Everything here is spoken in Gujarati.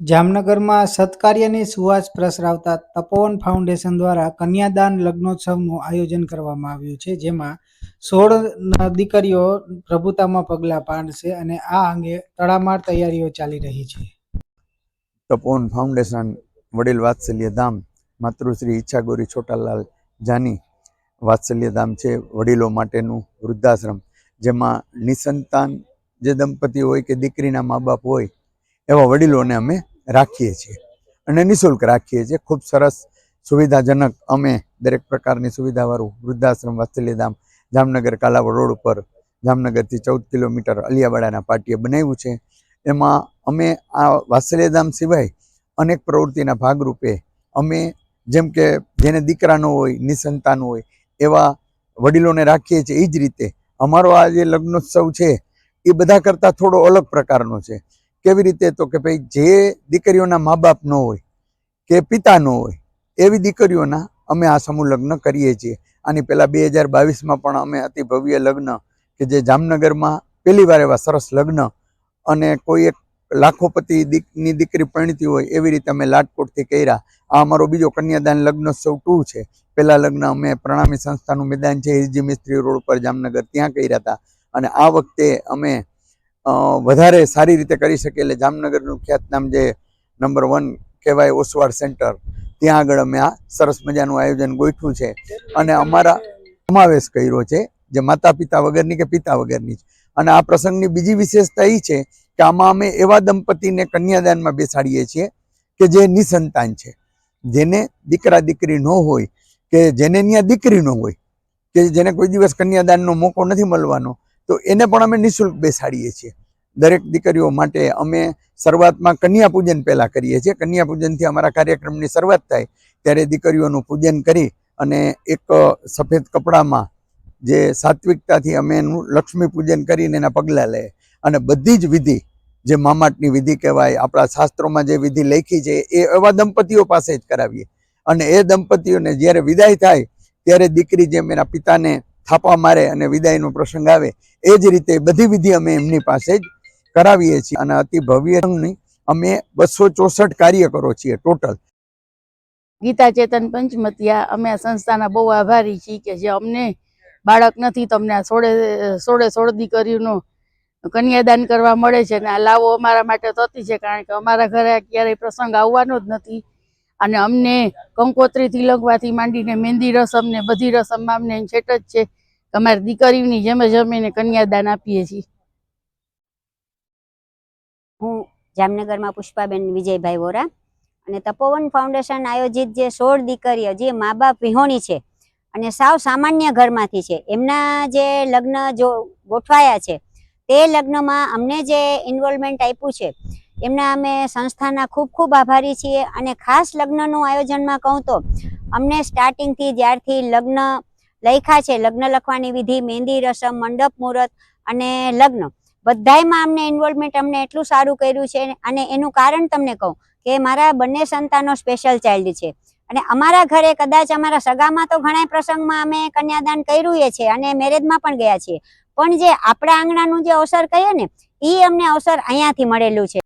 જામનગરમાં સત્કાર્યની સુવાસ પ્રસરાવતા તપોવન ફાઉન્ડેશન દ્વારા કન્યાદાન લગ્નોત્સવનું આયોજન કરવામાં આવ્યું છે, જેમાં સોળ દીકરીઓ પ્રભુતામાં પગલાં પાડશે અને આ અંગે તડામાર તૈયારીઓ ચાલી રહી છે. તપોવન ફાઉન્ડેશન વડીલ વાત્સલ્ય ધામ, માતૃશ્રી ઈચ્છાગોરી છોટાલાલ જાની વાત્સલ્ય ધામ છે, વડીલો માટેનું વૃદ્ધાશ્રમ, જેમાં નિસંતાન જે દંપતી હોય કે દીકરીના મા બાપ હોય એવા વડીલોને અમે રાખીએ છીએ. અને નિઃશુલ્ક રાખીએ છીએ. ખૂબ સરસ, સુવિધાજનક અમે દરેક પ્રકારની સુવિધાવાળું વૃદ્ધાશ્રમ વાત્સલ્યધામ જામનગર કાલાવડ રોડ ઉપર જામનગરથી ચૌદ કિલોમીટર અલિયાવાડાના પાટીએ બનાવ્યું છે. એમાં અમે આ વાત્સલ્યધામ સિવાય અનેક પ્રવૃત્તિના ભાગરૂપે અમે જેમ કે જેને દીકરાનો હોય, નિસંતાન હોય, એવા વડીલોને રાખીએ છીએ. એ જ રીતે અમારો આ જે લગ્નોત્સવ છે એ બધા કરતાં થોડો અલગ પ્રકારનો છે. કેવી રીતે તો કે ભાઈ જે દીકરીઓના મા બાપ ન હોય કે પિતા ન હોય, એવી દીકરીઓના અમે આ સમૂહ લગ્ન કરીએ છીએ. આની પહેલાં બે હજાર બાવીસમાં પણ અમે અતિ ભવ્ય લગ્ન કે જે જામનગરમાં પહેલી વાર એવા સરસ લગ્ન અને કોઈ એક લાખોપતિ દીકની દીકરી પરણતી હોય એવી રીતે અમે લાટકોટથી કર્યા. આ અમારો બીજો કન્યાદાન લગ્નોત્સવ ટુ છે. પહેલાં લગ્ન અમે પ્રણામી સંસ્થાનું મેદાન છે, હિરજી મિસ્ત્રી રોડ પર જામનગર ત્યાં કર્યા હતા. અને આ વખતે અમે વધારે સારી રીતે કરી શકીએ એટલે જામનગરનું ખ્યાતનામ જે નંબર વન કહેવાય ઓસવાડ સેન્ટર, ત્યાં આગળ અમે આ સરસ મજાનું આયોજન ગોઠવું છે. અને અમારા સમાવેશ કર્યો છે જે માતા પિતા વગરની કે પિતા વગરની અને આ પ્રસંગની બીજી વિશેષતા એ છે કે આમાં અમે એવા દંપતીને કન્યાદાનમાં બેસાડીએ છીએ કે જે નિસંતાન છે. જેને દીકરા દીકરી ન હોય, કે જેને ત્યાં દીકરી ન હોય, કે જેને કોઈ દિવસ કન્યાદાનનો મોકો નથી મળવાનો તો એને પણ અમે નિઃશુલ્ક બેસાડીએ છીએ. દરેક દીકરીઓ માટે અમે શરૂઆતમાં કન્યા પૂજન પહેલાં કરીએ છીએ. કન્યા પૂજનથી અમારા કાર્યક્રમની શરૂઆત થાય ત્યારે દીકરીઓનું પૂજન કરી અને એક સફેદ કપડામાં જે સાત્વિકતાથી અમે એનું લક્ષ્મી પૂજન કરીને એના પગલાં લઈએ અને બધી જ વિધિ જે મામાટની વિધિ કહેવાય, આપણા શાસ્ત્રોમાં જે વિધિ લખી છે, એ એવા દંપતીઓ પાસે જ કરાવીએ. અને એ દંપતીઓને જ્યારે વિદાય થાય ત્યારે દીકરી જેમ એના પિતાને થાપા મારે અને વિદાયનો પ્રસંગ આવે, એ જ રીતે બધી વિધિ અમે એમની પાસે જ કરાવીએ છીએ અને અતિ ભવ્યની અમે બસો ચોસઠ કાર્યકરો છીએ ટોટલ. ગીતા ચેતન પંચમતિયા, અમે આ સંસ્થાના બહુ આભારી છીએ કે જે અમને બાળક નથી, તમને આ સોળે સોળે સોળ દીકરીઓનું કન્યાદાન કરવા મળે છે અને આ લાવો અમારા માટે તો અતિ છે, કારણ કે અમારા ઘરે ક્યારેય પ્રસંગ આવવાનો જ નથી. અને અમને કંકોત્રી તિલકવાથી માંડીને મહેંદી રસમ ને બધી રસમમાં અમને છેટ જ છે. કે અમારી દીકરીઓની જેમ જ અમે કન્યાદાન આપીએ છીએ. હું જામનગરમાં પુષ્પાબેન વિજયભાઈ વોરા અને તપોવન ફાઉન્ડેશન આયોજિત જે સોળ દીકરીઓ, જે મા બાપ વિહોણી છે અને સાવ સામાન્ય ઘરમાંથી છે, એમના જે લગ્ન જો ગોઠવાયા છે, તે લગ્નમાં અમને જે ઇન્વોલ્વમેન્ટ આપ્યું છે, એમના અમે સંસ્થાના ખૂબ ખૂબ આભારી છીએ અને ખાસ લગ્નનું આયોજનમાં કહું તો અમને સ્ટાર્ટિંગથી જ્યારથી લગ્ન લખ્યા છે. લગ્ન લખવાની વિધિ, મહેંદી, રસમ, મંડપ, મુહૂર્ત અને લગ્ન. બધાયમાં અમને ઇન્વોલ્વમેન્ટ અમને એટલું સારું કર્યું છે અને એનું કારણ તમને કહું કે મારા બંને સંતાનો સ્પેશિયલ ચાઇલ્ડ છે. અને અમારા ઘરે કદાચ અમારા સગામાં તો ઘણા પ્રસંગમાં અમે કન્યાદાન કર્યું એ છે અને મેરેજમાં પણ ગયા છીએ. પણ જે આપણા આંગણાનું જે અવસર કહીએ ને એ અમને અવસર અહીંયાથી મળેલું છે.